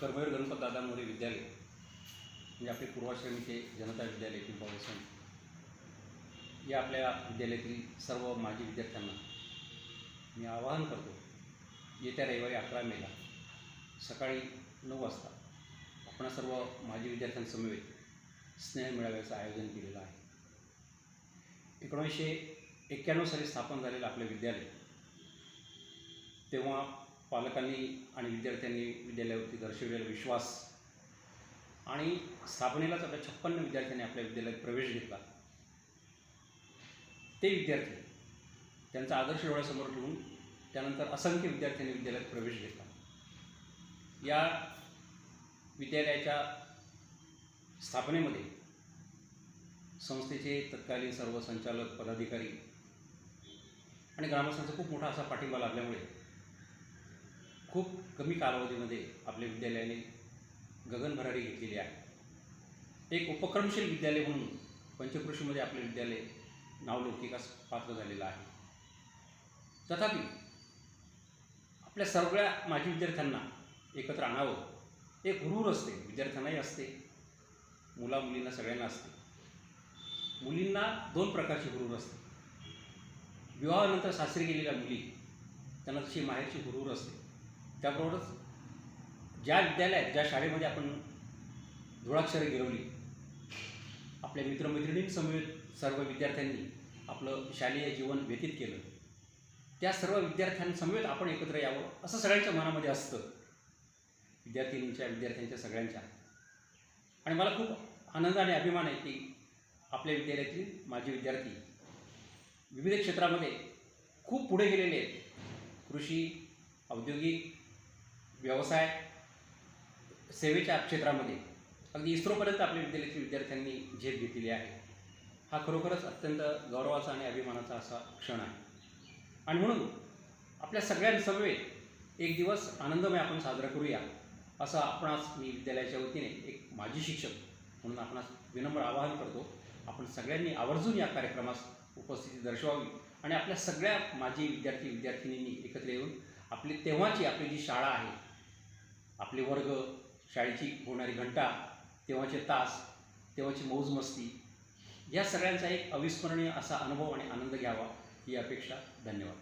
कर्मवीर गणपत मोरे विद्यालय म्हणजे आपले पूर्वाश्रमीचे जनता विद्यालय पिंपळवसन या आपल्या विद्यालयातील सर्व माजी विद्यार्थ्यांना मी आवाहन करतो येत्या रविवारी अकरा मेला सकाळी नऊ वाजता आपण सर्व माजी विद्यार्थ्यांसमवेत स्नेह मेळाव्याचं आयोजन केलेलं आहे. एकोणीसशे एक्क्याण्णव साली स्थापन झालेलं आपलं विद्यालय तेव्हा पालकांनी आणि विद्यार्थ्यांनी विद्यालयावरती दर्शविलेला विश्वास आणि स्थापनेलाच आपल्या छप्पन्न विद्यार्थ्यांनी आपल्या विद्यालयात प्रवेश घेतला. ते विद्यार्थी त्यांचा आदर्श डोळ्यासमोर ठेवून त्यानंतर असंख्य विद्यार्थ्यांनी विद्यालयात प्रवेश घेतला. या विद्यालयाच्या स्थापनेमध्ये संस्थेचे तत्कालीन सर्व संचालक पदाधिकारी आणि ग्रामस्थांचा खूप मोठा असा पाठिंबा लाभल्यामुळे खूप कमी कालावधीमध्ये आपल्या विद्यालयाने गगनभरारी घेतलेली आहे. एक उपक्रमशील विद्यालय म्हणून पंचकृषीमध्ये आपले विद्यालय नावलौकिकास पात्र झालेलं आहे. तथापि आपल्या सगळ्या माजी विद्यार्थ्यांना एकत्र आणावं एक हुरूर असते विद्यार्थ्यांनाही असते मुला मुलींना सगळ्यांना असते. मुलींना दोन प्रकारची हुरूर असते. विवाहानंतर सासरी गेलेल्या मुली त्यांना तशी माहेरची हुरूर असते. त्याबरोबरच ज्या विद्यालयात ज्या शाळेमध्ये आपण धुळाक्षरे गिरवली आपल्या मित्रमैत्रिणींसमवेत सर्व विद्यार्थ्यांनी आपलं शालेय जीवन व्यतीत केलं. त्या सर्व विद्यार्थ्यांसमवेत आपण एकत्र यावं असं सगळ्यांच्या मनामध्ये असतं. विद्यार्थिनींच्या विद्यार्थ्यांच्या सगळ्यांच्या. आणि मला खूप आनंद आणि अभिमान आहे की आपल्या विद्यालयातील माझे विद्यार्थी विविध क्षेत्रामध्ये खूप पुढे गेलेले आहेत. कृषी औद्योगिक व्यवसाय सेवेच्या क्षेत्रामध्ये अगदी इस्रोपर्यंत आपल्या विद्यालयातील विद्यार्थ्यांनी झेप घेतलेली आहे. हा खरोखरच अत्यंत गौरवाचा आणि अभिमानाचा असा क्षण आहे. आणि म्हणून आपल्या सगळ्यांसमवेत एक दिवस आनंदमय आपण साजरा करूया असं आपणास मी विद्यालयाच्या वतीने एक माजी शिक्षक म्हणून आपणास विनम्र आवाहन करतो. आपण सगळ्यांनी आवर्जून या कार्यक्रमास उपस्थिती दर्शवावी आणि आपल्या सगळ्या माजी विद्यार्थी विद्यार्थिनींनी एकत्र येऊन आपली तेव्हाची आपली जी शाळा आहे आपले वर्ग शाळेची होणारी घंटा तेव्हाचे तास तेव्हाची मौजमस्ती या सगळ्यांचा एक अविस्मरणीय असा अनुभव आणि आनंद घ्यावा ही अपेक्षा. धन्यवाद.